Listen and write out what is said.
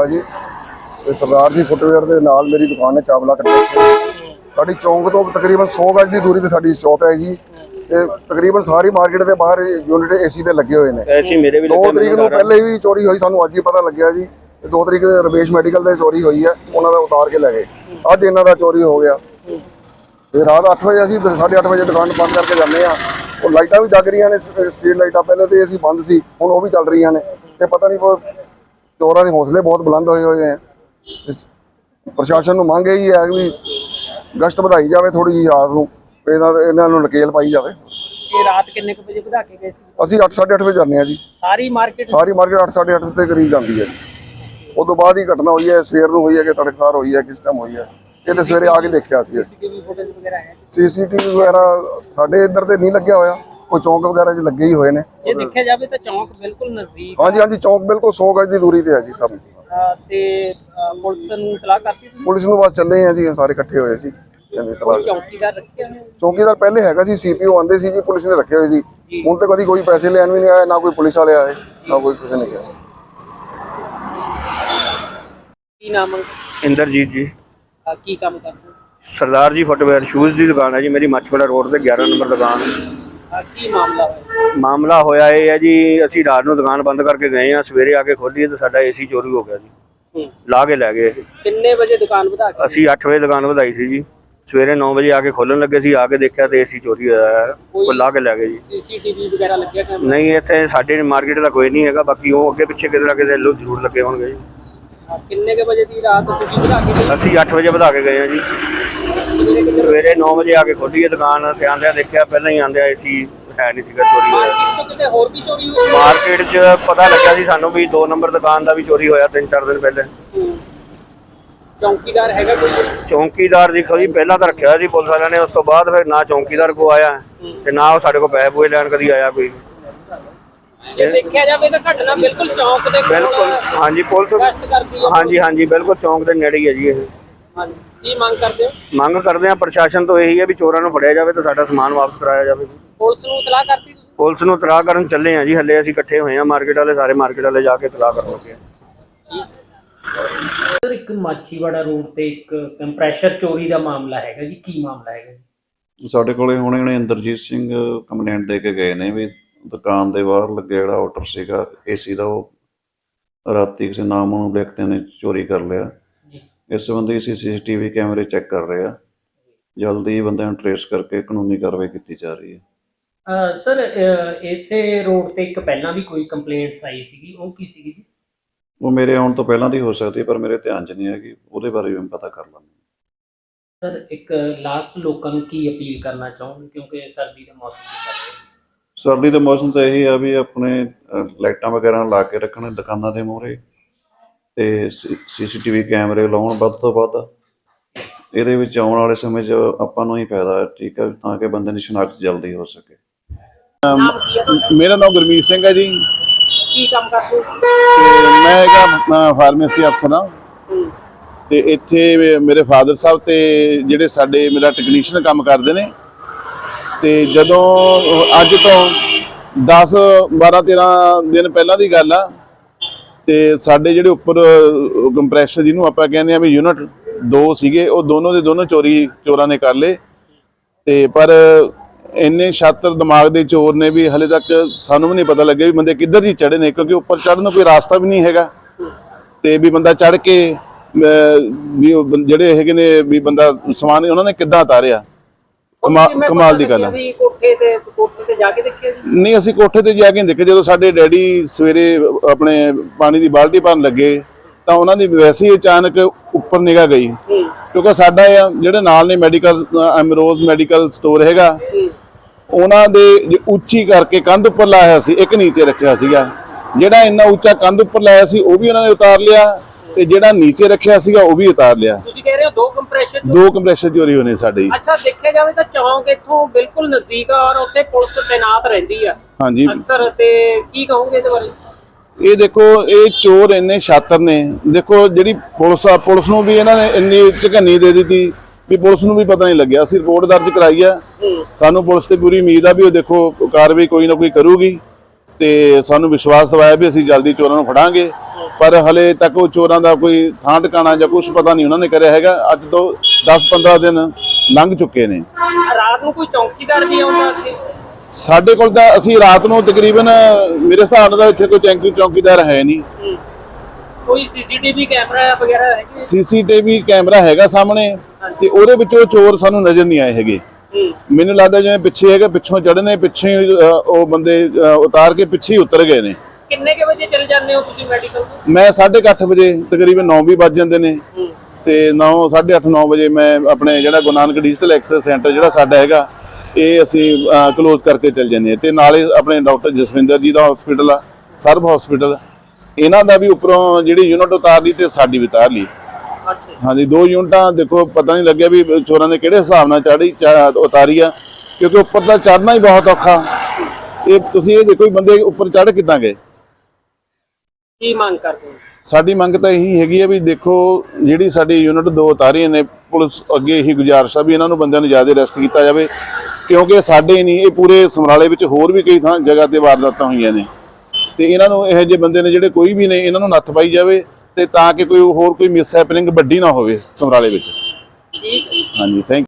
ਚਾਵਲਾ ਜੀ ਤੇ ਸਰਦਾਰ ਜੀ ਫੁੱਟਵੇਅਰ ਦੇ ਨਾਲ ਮੇਰੀ ਦੁਕਾਨ ਹੈ ਚਾਵਲਾ ਕੱਟੇ ਸਾਡੀ ਚੌਂਕ ਤੋਂ ਤਕਰੀਬਨ 100 ਗਜ ਦੀ ਦੂਰੀ ਤੇ ਸਾਡੀ ਸ਼ਾਪ ਹੈ ਜੀ। ਤੇ ਤਕਰੀਬਨ ਸਾਰੀ ਮਾਰਕੀਟ ਦੇ ਬਾਹਰ ਯੂਨਿਟ ਏਸੀ ਦੇ ਲੱਗੇ ਹੋਏ ਨੇ। ਐਸੀ ਮੇਰੇ ਵੀ 2 ਲੱਗੇ ਤਰੀਕ ਨੂੰ ਪਹਿਲੇ ਵੀ ਚੋਰੀ ਹੋਈ ਸਾਨੂੰ ਅੱਜ ਹੀ ਪਤਾ ਲੱਗਿਆ ਜੀ। ਤੇ 2 ਤਰੀਕ ਦੇ ਰਵੇਸ਼ ਮੈਡੀਕਲ ਦੇ ਚੋਰੀ ਹੋਈ ਹੈ ਉਹਨਾਂ ਦਾ ਉਤਾਰ ਕੇ ਲੈ ਗਏ। ਅੱਜ ਇਹਨਾਂ ਦਾ ਚੋਰੀ ਹੋ ਗਿਆ। ਤੇ ਰਾਤ 8 ਵਜੇ ਅਸੀਂ 8:30 ਵਜੇ ਦੁਕਾਨ ਬੰਦ ਕਰਕੇ ਜਾਂਦੇ ਆ ਉਹ ਲਾਈਟਾਂ ਵੀ ਜਗ ਰਹੀਆਂ ਨੇ ਸਟਰੀਟ ਲਾਈਟਾਂ ਪਹਿਲੇ ਤੇ ਅਸੀਂ ਬੰਦ ਸੀ ਹੁਣ ਉਹ ਵੀ ਚੱਲ ਰਹੀਆਂ ਨੇ। ਤੇ ਪਤਾ ਨਹੀਂ ਉਹ ਚੋਰਾਂ ਦੇ ਹੌਸਲੇ ਬਹੁਤ ਬੁਲੰਦ ਹੋਏ ਹੋਏ ਆ ਇਸ ਪ੍ਰਸ਼ਾਸਨ ਨੂੰ ਮੰਗ ਇਹੀ ਹੈ ਵੀ ਗਸ਼ਤ ਵਧਾਈ ਜਾਵੇ ਥੋੜੀ ਜਿਹੀ ਰਾਤ ਨੂੰ ਇਹਨਾਂ ਇਹਨਾਂ ਨੂੰ ਨਕੇਲ ਪਾਈ ਜਾਵੇ। ਇਹ ਰਾਤ ਕਿੰਨੇ ਕੁ ਵਜੇ ਵਧਾ ਕੇ ਗਏ ਸੀ? ਅਸੀਂ 8:30 ਵਜੇ ਜਾਂਦੇ ਆ ਜੀ। ਸਾਰੀ ਮਾਰਕੀਟ ਸਾਰੀ ਮਾਰਕੀਟ 8:30 ਦੇ ਕਰੀਬ ਜਾਂਦੀ ਹੈ ਜੀ। ਉਸ ਤੋਂ ਬਾਅਦ ਹੀ ਘਟਨਾ ਹੋਈ ਹੈ ਸਵੇਰ ਨੂੰ ਹੋਈ ਹੈ ਕਿ ਤੜਕਸਾਰ ਹੋਈ ਹੈ ਕਿਸ ਟਾਈਮ ਹੋਈ ਹੈ। ਇਹ ਤੇ ਸਵੇਰੇ ਆ ਕੇ ਦੇਖਿਆ ਸੀ। ਸੀਸੀਟੀਵੀ ਵਗੈਰਾ ਸਾਡੇ ਇੱਧਰ ਤੇ ਨਹੀਂ ਲੱਗਿਆ ਹੋਇਆ। ਕੋਈ ਚੌਂਕ ਵਗੈਰਾ 'ਚ ਲੱਗੇ ਹੀ ਹੋਏ ਨੇ। ਜੇ ਦੇਖਿਆ ਜਾਵੇ ਤਾਂ ਚੌਂਕ ਬਿਲਕੁਲ ਨਜ਼ਦੀਕ ਹਾਂਜੀ ਹਾਂਜੀ ਚੌਂਕ ਬਿਲਕੁਲ 100 ਗਜ ਦੀ ਦੂਰੀ ਤੇ ਹੈ ਜੀ ਸਭ। ਤੇ ਪੁਲਿਸ ਨੂੰ ਇਤਲਾਹ ਕਰਤੀ ਤੁਸੀਂ? ਪੁਲਿਸ ਨੂੰ ਬਸ ਚੱਲੇ ਆ ਜੀ ਸਾਰੇ ਇਕੱਠੇ ਹੋਏ ਸੀ। ਕਹਿੰਦੇ ਤਲਾਸ਼। ਚੌਕੀਦਾਰ ਰੱਖਿਆ ਹੋਇਆ? ਚੌਕੀਦਾਰ ਪਹਿਲੇ ਹੈਗਾ ਸੀ ਸੀਪੀਓ ਆਂਦੇ ਸੀ ਜੀ ਪੁਲਿਸ ਨੇ ਰੱਖੇ ਹੋਏ ਸੀ। ਹੁਣ ਤੇ ਕਦੀ ਕੋਈ ਪੈਸੇ ਲੈਣ ਵੀ ਨਹੀਂ ਆਇਆ ਨਾ ਕੋਈ ਪੁਲਿਸ ਵਾਲੇ ਆਏ ਨਾ ਕੋਈ ਕਿਸੇ ਨੇ ਕਿਹਾ। ਕੀ ਨਾਮ ਹੈ? ਇੰਦਰਜੀਤ ਜੀ। ਕੀ ਕੰਮ ਕਰਦੇ ਹੋ? ਸਰਦਾਰ ਜੀ ਫੁੱਟਵੇਅਰ ਸ਼ੂਜ਼ ਦੀ ਦੁਕਾਨ ਹੈ ਜੀ ਮੇਰੀ ਮੱਛਵਾੜਾ ਰੋਡ ਤੇ 11 ਨੰਬਰ ਦੁਕਾਨ ਅਹ ਕੀ ਮਾਮਲਾ ਹੋਇਆ ਮਾਮਲਾ ਹੋਇਆ ਇਹ ਹੈ ਜੀ ਅਸੀਂ ਰਾਤ ਨੂੰ ਦੁਕਾਨ ਬੰਦ ਕਰਕੇ ਗਏ ਆ ਸਵੇਰੇ ਆ ਕੇ ਖੋਲੀ ਤਾਂ ਸਾਡਾ ਏਸੀ ਚੋਰੀ ਹੋ ਗਿਆ ਜੀ। ਲਾ ਕੇ ਲੈ ਗਏ। ਕਿੰਨੇ ਵਜੇ ਦੁਕਾਨ ਵਧਾ ਕੇ? ਅਸੀਂ 8 ਵਜੇ ਦੁਕਾਨ ਵਧਾਈ ਸੀ ਜੀ। ਸਵੇਰੇ 9 ਵਜੇ ਆ ਕੇ ਖੋਲਣ ਲੱਗੇ ਸੀ ਆ ਕੇ ਦੇਖਿਆ ਤੇ ਏਸੀ ਚੋਰੀ ਹੋਇਆ ਹੈ। ਉਹ ਲਾ ਕੇ ਲੈ ਗਏ ਜੀ। ਸੀਸੀਟੀਵੀ ਵਗੈਰਾ ਲੱਗਿਆ ਕੈਮਰਾ ਨਹੀਂ ਇੱਥੇ ਸਾਡੇ ਮਾਰਕੀਟ ਦਾ ਕੋਈ ਨਹੀਂ ਹੈਗਾ ਬਾਕੀ ਉਹ ਅੱਗੇ ਪਿੱਛੇ ਕਿਤੇ ਨਾ ਕਿਤੇ ਲੋ ਜ਼ਰੂਰ ਲੱਗੇ ਹੋਣਗੇ ਜੀ। ਕਿੰਨੇ ਕੁ ਵਜੇ ਦੀ ਰਾਤ ਤੁਸੀਂ ਵਧਾ ਕੇ ਗਏ? ਅਸੀਂ 8 ਵਜੇ ਵਧਾ ਕੇ ਗਏ ਆ ਜੀ। ਸਵੇਰੇ 9 ਵਜੇ ਆ ਕੇ ਖੋਲੀ ਦੁਕਾਨ ਤੇ ਆਂਦਿਆਂ ਦੇਖਿਆ ਪਹਿਲਾਂ ਹੀ ਆਂਦਿਆਂ ਏਸੀ ਹੈ ਨਹੀਂ ਸੀਗਾ ਚੋਰੀ ਹੋਇਆ। ਮਾਰਕੀਟ ਚੋਂ ਕਿਤੇ ਹੋਰ ਵੀ ਚੋਰੀ ਹੋਈ? ਮਾਰਕੀਟ 'ਚ ਪਤਾ ਲੱਗਿਆ ਸੀ ਸਾਨੂੰ ਵੀ 2 ਨੰਬਰ ਦੁਕਾਨ ਦਾ ਵੀ ਚੋਰੀ ਹੋਇਆ 3-4 ਦਿਨ ਪਹਿਲੇ। ਚੌਕੀਦਾਰ ਹੈਗਾ ਕੋਈ? ਚੌਂਕੀਦਾਰ ਜੀ ਖੋਜੀ ਪਹਿਲਾਂ ਤਾਂ ਰੱਖਿਆ ਸੀ ਪੁਲਿਸ ਵਾਲਿਆਂ ਨੇ ਉਸ ਤੋਂ ਬਾਅਦ ਫਿਰ ਨਾ ਚੌਂਕੀਦਾਰ ਕੋ ਆਇਆ ਤੇ ਨਾ ਉਹ ਸਾਡੇ ਕੋਲ ਪੈਸੇ ਪੂਏ ਲੈਣ ਕਦੀ ਆਇਆ ਕੋਈ। ਜੇ ਦੇਖਿਆ ਜਾਵੇ ਤਾਂ ਘਟਨਾ ਬਿਲਕੁਲ ਚੌਂਕ ਦੇ ਕੋਲ ਬਿਲਕੁਲ ਹਾਂਜੀ ਪੁਲਿਸ ਕਰਦੀ ਹਾਂਜੀ ਹਾਂਜੀ ਬਿਲਕੁਲ ਚੌਂਕ ਦੇ ਨੇੜੇ ਹੀ ਹੈ ਜੀ ਇਹ। ਹਾਂਜੀ। ਕੀ ਮੰਗ ਕਰਦੇ ਹੋ? ਮੰਗ ਕਰਦੇ ਆ ਪ੍ਰਸ਼ਾਸਨ ਤੋਂ ਇਹੀ ਹੈ ਵੀ ਚੋਰਾਂ ਨੂੰ ਫੜਿਆ ਜਾਵੇ ਤੇ ਸਾਡਾ ਸਮਾਨ ਵਾਪਸ ਕਰਾਇਆ ਜਾਵੇ। ਪੁਲਿਸ ਨੂੰ ਇਤਲਾਹ ਕਰਤੀ ਤੁਸੀਂ? ਪੁਲਿਸ ਨੂੰ ਤਲਾਹ ਕਰਨ ਚੱਲੇ ਆ ਜੀ ਹੱਲੇ ਅਸੀਂ ਇਕੱਠੇ ਹੋਏ ਆ ਮਾਰਕੀਟ ਵਾਲੇ ਸਾਰੇ ਮਾਰਕੀਟ ਵਾਲੇ ਜਾ ਕੇ ਤਲਾਹ ਕਰਨ ਲੱਗੇ ਆ। ਸਰ ਇੱਕ ਮਾਛੀਵਾੜਾ ਰੋਡ ਤੇ ਇੱਕ ਕੰਪਰੈਸ਼ਰ ਚੋਰੀ ਦਾ ਮਾਮਲਾ ਹੈਗਾ ਜੀ ਕੀ ਮਾਮਲਾ ਹੈਗਾ ਜੀ? ਸਾਡੇ ਕੋਲੇ ਹੁਣੇ ਹੁਣੇ ਇੰਦਰਜੀਤ ਸਿੰਘ ਕੰਪਲੇਂਟ ਦੇ ਕੇ ਗਏ ਨੇ ਵੀ ਦੁਕਾਨ ਦੇ ਬਾਹਰ ਲੱਗਿਆ ਜਿਹੜਾ ਆਰਡਰ ਸੀਗਾ ਏਸੀ ਦਾ ਉਹ ਰਾਤੀ ਕਿਸੇ ਨਾਮਨੂ ਵਿਅਕਤੀ ਨੇ ਚੋਰੀ ਕਰ ਲਿਆ। ਇਸ ਸੰਬੰਧੀ ਅਸੀਂ ਸੀਸੀਟੀਵੀ ਕੈਮਰੇ ਚੈੱਕ ਕਰ ਰਹੇ ਆ ਜਲਦੀ ਹੀ ਬੰਦਿਆਂ ਨੂੰ ਟਰੇਸ ਕਰਕੇ ਕਾਨੂੰਨੀ ਕਾਰਵਾਈ ਕੀਤੀ ਜਾ ਰਹੀ ਹੈ। ਅਹ ਸਰ ਅਹ ਇਸੇ ਰੋਡ ਤੇ ਇੱਕ ਪਹਿਲਾਂ ਵੀ ਕੋਈ ਕੰਪਲੇਂਟਸ ਆਈ ਸੀਗੀ? ਉਹ ਕੀ ਸੀਗੀ ਜੀ? ਉਹ ਮੇਰੇ ਆਉਣ ਤੋਂ ਪਹਿਲਾਂ ਦੀ ਹੋ ਸਕਦੀ ਹੈ, ਪਰ ਮੇਰੇ ਧਿਆਨ 'ਚ ਨਹੀਂ ਹੈਗੀ। ਉਹਦੇ ਬਾਰੇ ਵੀ ਮੈਂ ਪਤਾ ਕਰ ਲਾਂਗਾ। ਸਰ ਇੱਕ ਲਾਸਟ ਲੋਕਾਂ ਨੂੰ ਕੀ ਅਪੀਲ ਕਰਨਾ ਚਾਹੋਗੇ? ਕਿਉਂਕਿ ਸਰਦੀ ਦਾ ਮੌਸਮ ਰਿਹਾ ਸਰਦੀ ਦੇ ਮੌਸਮ ਤਾਂ ਇਹੀ ਆ ਵੀ ਆਪਣੇ ਲਾਈਟਾਂ ਵਗੈਰਾ ਲਾ ਕੇ ਰੱਖਣ ਦੁਕਾਨਾਂ ਦੇ ਮੂਹਰੇ। ਤੇ ਸੀਸੀਟੀਵੀ ਕੈਮਰੇ ਲਾਉਣ ਵੱਧ ਤੋਂ ਵੱਧ ਇਹਦੇ ਵਿੱਚ ਆਉਣ ਵਾਲੇ ਸਮੇਂ 'ਚ ਆਪਾਂ ਨੂੰ ਹੀ ਫਾਇਦਾ ਹੈ ਠੀਕ ਹੈ ਤਾਂ ਕਿ ਬੰਦੇ ਦੀ ਸ਼ਨਾਖਤ ਜਲਦੀ ਹੋ ਸਕੇ? ਮੇਰਾ ਨਾਮ ਗੁਰਮੀਤ ਸਿੰਘ ਹੈ ਜੀ। ਕੀ ਕੰਮ ਕਰਦੇ ਹੋ? ਤੇ ਮੈਂ ਹੈਗਾ ਫਾਰਮੇਸੀ ਅਫਸਰ ਹਾਂ। ਤੇ ਇੱਥੇ ਮੇਰੇ ਫਾਦਰ ਸਾਹਿਬ ਤੇ ਜਿਹੜੇ ਸਾਡੇ ਮੇਰਾ ਟੈਕਨੀਸ਼ੀਅਨ ਕੰਮ ਕਰਦੇ ਨੇ। ਤੇ ਜਦੋਂ ਅੱਜ ਤੋਂ 10 12 13 ਦਿਨ ਪਹਿਲਾਂ ਦੀ ਗੱਲ ਆ ਤੇ ਸਾਡੇ ਜਿਹੜੇ ਉੱਪਰ ਕੰਪਰੈਸ਼ਰ ਜਿਹਨੂੰ ਆਪਾਂ ਕਹਿੰਦੇ ਆ ਵੀ ਯੂਨਿਟ ਦੋ ਸੀਗੇ, ਉਹ ਦੋਨੋਂ ਦੇ ਦੋਨੋਂ ਚੋਰੀ, ਚੋਰਾਂ ਨੇ ਕਰ ਲਏ। ਤੇ ਪਰ ਇੰਨੇ ਛਾਤਰ ਦਿਮਾਗ ਦੇ ਚੋਰ ਨੇ ਵੀ ਹਲੇ ਤੱਕ ਸਾਨੂੰ ਵੀ ਨਹੀਂ ਪਤਾ ਲੱਗਿਆ ਵੀ ਬੰਦੇ ਕਿੱਧਰ ਦੀ ਚੜੇ ਨੇ, ਕਿਉਂਕਿ ਉੱਪਰ ਚੜ੍ਹਨ ਨੂੰ ਕੋਈ ਰਾਸਤਾ ਵੀ ਨਹੀਂ ਹੈਗਾ। ਤੇ ਵੀ ਬੰਦਾ ਚੜ ਕੇ ਵੀ ਉਹ ਜਿਹੜੇ ਹੈਗੇ ਨੇ ਵੀ ਬੰਦਾ ਸਮਾਨ, ਉਹਨਾਂ ਨੇ ਕਿੱਦਾਂ ਉਤਾਰਿਆ? ਕਮਾ- ਕਮਾਲ ਦੀ ਗੱਲ ਹੈ ਵੀ ਕੋਠੇ ਤੇ ਕੋਠੇ ਤੇ ਜਾ ਕੇ ਦੇਖਿਆ ਜੀ? ਨਹੀਂ ਅਸੀਂ ਕੋਠੇ ਤੇ ਜਾ ਕੇ ਦੇਖੇ ਜਦੋਂ ਸਾਡੇ ਡੈਡੀ ਸਵੇਰੇ ਆਪਣੇ ਪਾਣੀ ਦੀ ਬਾਲਟੀ ਭਰਨ ਲੱਗੇ ਤਾਂ ਉਹਨਾਂ ਦੀ ਵੈਸੇ ਹੀ ਅਚਾਨਕ ਉੱਪਰ ਨਿਗਾਹ ਗਈ। ਹੂੰ ਕਿਉਂਕਿ ਸਾਡਾ ਇਹ ਜਿਹੜੇ ਨਾਲ ਨੇ ਮੈਡੀਕਲ ਐਮਰੋਜ਼ ਮੈਡੀਕਲ ਸਟੋਰ ਹੈਗਾ ਹੂੰ। ਉਹਨਾਂ ਦੇ ਜੇ ਉੱਚੀ ਕਰਕੇ ਕੰਧ ਉੱਪਰ ਲਾਇਆ ਸੀ ਇੱਕ ਨੀਚੇ ਰੱਖਿਆ ਸੀਗਾ। ਜਿਹੜਾ ਇੰਨਾ ਉੱਚਾ ਕੰਧ ਉੱਪਰ ਲਾਇਆ ਸੀ ਉਹ ਵੀ ਉਹਨਾਂ ਨੇ ਉਤਾਰ ਲਿਆ ਤੇ ਜਿਹੜਾ ਨੀਚੇ ਰੱਖਿਆ ਸੀਗਾ ਉਹ ਵੀ ਉਤਾਰ ਲਿਆ। ਤੁਸੀਂ ਦੋ ਕੰਪਰੈਸ਼ਰ ਦੋ ਕੰਪਰੈਸ਼ਰ ਚੋਰੀ ਹੋਣੇ ਸਾਡੇ। ਅੱਛਾ ਦੇਖਿਆ ਜਾਵੇ ਤਾਂ ਚੌਂਕ ਇੱਥੋਂ ਬਿਲਕੁਲ ਨਜ਼ਦੀਕ ਆ ਔਰ ਉੱਥੇ ਪੁਲਿਸ ਤੈਨਾਤ ਰਹਿੰਦੀ ਆ। ਹਾਂਜੀ। ਅਕਸਰ ਤੇ ਕੀ ਕਹੋਗੇ ਇਹਦੇ ਬਾਰੇ? ਇਹ ਦੇਖੋ ਇਹ ਚੋਰ ਇੰਨੇ ਛਾਤਰ ਨੇ। ਦੇਖੋ ਜਿਹੜੀ ਪੁਲਿਸ ਆ ਪੁਲਿਸ ਨੂੰ ਵੀ ਇਹਨਾਂ ਨੇ ਇੰਨੀ ਝਕੰਨੀ ਦੇ ਦਿੱਤੀ ਵੀ ਪੁਲਿਸ ਨੂੰ ਵੀ ਪਤਾ ਨਹੀਂ ਲੱਗਿਆ। ਅਸੀਂ ਰਿਪੋਰਟ ਦਰਜ ਕਰਾਈ ਆ। ਸਾਨੂੰ ਪੁਲਿਸ ਤੇ ਪੂਰੀ ਉਮੀਦ ਆ ਵੀ ਉਹ ਦੇਖੋ ਕਾਰਵਾਈ ਕੋਈ ਨਾ ਕੋਈ ਕਰੂਗੀ ਤੇ ਸਾਨੂੰ ਵਿਸ਼ਵਾਸ ਦਿਵਾਇਆ ਵੀ ਅਸੀਂ ਜਲਦੀ ਚੋਰਾਂ ਨੂੰ ਫੜਾਂਗੇ। ਪਰ ਹਲੇ ਤੱਕ ਉਹ ਚੋਰਾਂ ਦਾ ਕੋਈ ਥਾਂ ਟਿਕਾਣਾ ਜਾਂ ਕੁਝ ਪਤਾ ਨਹੀਂ ਉਹਨਾਂ ਨੇ ਕਰਿਆ ਹੈਗਾ। ਅੱਜ ਤੋਂ 10-15 ਦਿਨ ਲੰਘ ਚੁੱਕੇ ਨੇ। ਰਾਤ ਨੂੰ ਕੋਈ ਚੌਕੀਦਾਰ ਵੀ ਆਉਂਦਾ ਇੱਥੇ ਸਾਡੇ ਕੋਲ ਤਾਂ ਅਸੀਂ ਰਾਤ ਨੂੰ ਤਕਰੀਬਨ ਮੇਰੇ ਹਿਸਾਬ ਨਾਲ ਇੱਥੇ ਕੋਈ ਚੌਂਕੀ ਚੌਕੀਦਾਰ ਹੈ ਨਹੀਂ। ਕੋਈ ਸੀਸੀਟੀਵੀ ਕੈਮਰਾ ਵਗੈਰਾ ਹੈ ਸੀਸੀਟੀਵੀ ਕੈਮਰਾ ਹੈਗਾ ਸਾਹਮਣੇ ਤੇ ਉਹਦੇ ਵਿੱਚੋਂ ਚੋਰ ਸਾਨੂੰ ਨਜ਼ਰ ਨਹੀਂ ਆਏ ਹੈਗੇ। ਮੈਨੂੰ ਲੱਗਦਾ ਜਿਵੇਂ ਪਿੱਛੇ ਹੈਗਾ ਪਿੱਛੋਂ ਚੜਨੇ ਪਿੱਛੇ ਉਹ ਬੰਦੇ ਉਤਾਰ ਕੇ ਪਿੱਛੇ ਉਤਰ ਗਏ ਨੇ। ਕਿੰਨੇ ਕੇ ਵਜੇ ਚਲ ਜਾਂਦੇ ਹੋ ਤੁਸੀਂ ਮੈਡੀਕਲ ਮੈਂ 8:30 ਵਜੇ ਤਕਰੀਬਨ 9 ਵੀ ਵੱਜ ਜਾਂਦੇ ਨੇ। ਤੇ 9 8:30 9 ਵਜੇ ਮੈਂ ਆਪਣੇ ਜਿਹੜਾ Guru Nanak digital access centre ਜਿਹੜਾ ਸਾਡਾ ਹੈਗਾ ਇਹ ਅਸੀਂ ਕਲੋਜ਼ ਕਰਕੇ ਚੱਲ ਜਾਂਦੇ ਹਾਂ। ਤੇ ਨਾਲੇ ਆਪਣੇ ਡਾਕਟਰ ਜਸਵਿੰਦਰ ਜੀ ਦਾ ਹਸਪੀਟਲ ਆ ਸਰਬ ਹਸਪੀਟਲ ਇਹਨਾਂ ਦਾ ਵੀ ਉੱਪਰੋਂ ਜਿਹੜੀ ਯੂਨਿਟ ਉਤਾਰ ਲਈ ਤੇ ਸਾਡੀ ਵੀ ਉਤਾਰ ਲਈ। ਹਾਂਜੀ ਦੋ ਯੂਨਿਟਾਂ ਦੇਖੋ ਪਤਾ ਨਹੀਂ ਲੱਗਿਆ ਵੀ ਚੋਰਾਂ ਨੇ ਕਿਹੜੇ ਹਿਸਾਬ ਨਾਲ ਚੜੀ ਉਤਾਰੀ ਆ ਕਿਉਂਕਿ ਉੱਪਰ ਤਾਂ ਚੜਨਾ ਹੀ ਬਹੁਤ ਔਖਾ। ਇਹ ਤੁਸੀਂ ਇਹ ਦੇਖੋ ਬੰਦੇ ਉੱਪਰ ਚੜ ਕਿੱਦਾਂ ਗਏ? ਕੀ ਮੰਗ ਕਰਦੇ ਹੋ? ਸਾਡੀ ਮੰਗ ਤਾਂ ਇਹੀ ਹੈਗੀ ਹੈ ਵੀ ਦੇਖੋ ਜਿਹੜੀ ਸਾਡੀ ਯੂਨਿਟ ਦੋ ਉਤਾਰੀਆਂ ਨੇ ਪੁਲਿਸ ਅੱਗੇ ਇਹੀ ਗੁਜ਼ਾਰਿਸ਼ ਆ ਵੀ ਇਹਨਾਂ ਨੂੰ ਬੰਦਿਆਂ ਨੂੰ ਜ਼ਿਆਦਾ ਅਰੈਸਟ ਕੀਤਾ ਜਾਵੇ ਕਿਉਂਕਿ ਸਾਡੇ ਨਹੀਂ ਇਹ ਪੂਰੇ ਸਮਰਾਲੇ ਵਿੱਚ ਹੋਰ ਵੀ ਕਈ ਥਾਂ ਜਗ੍ਹਾ ਤੇ ਵਾਰਦਾਤਾਂ ਹੋਈਆਂ ਨੇ। ਤੇ ਇਹਨਾਂ ਨੂੰ ਇਹੋ ਜਿਹੇ ਬੰਦੇ ਨੇ ਜਿਹੜੇ ਕੋਈ ਵੀ ਨੇ ਇਹਨਾਂ ਨੂੰ ਨੱਥ ਪਾਈ ਜਾਵੇ ਤੇ ਤਾਂ ਕਿ ਕੋਈ ਹੋਰ ਕੋਈ ਮਿਸ ਹੈਪਨਿੰਗ ਵੱਡੀ ਨਾ ਹੋਵੇ ਸਮਰਾਲੇ ਵਿੱਚ। ਠੀਕ ਹਾਂਜੀ ਥੈਂਕ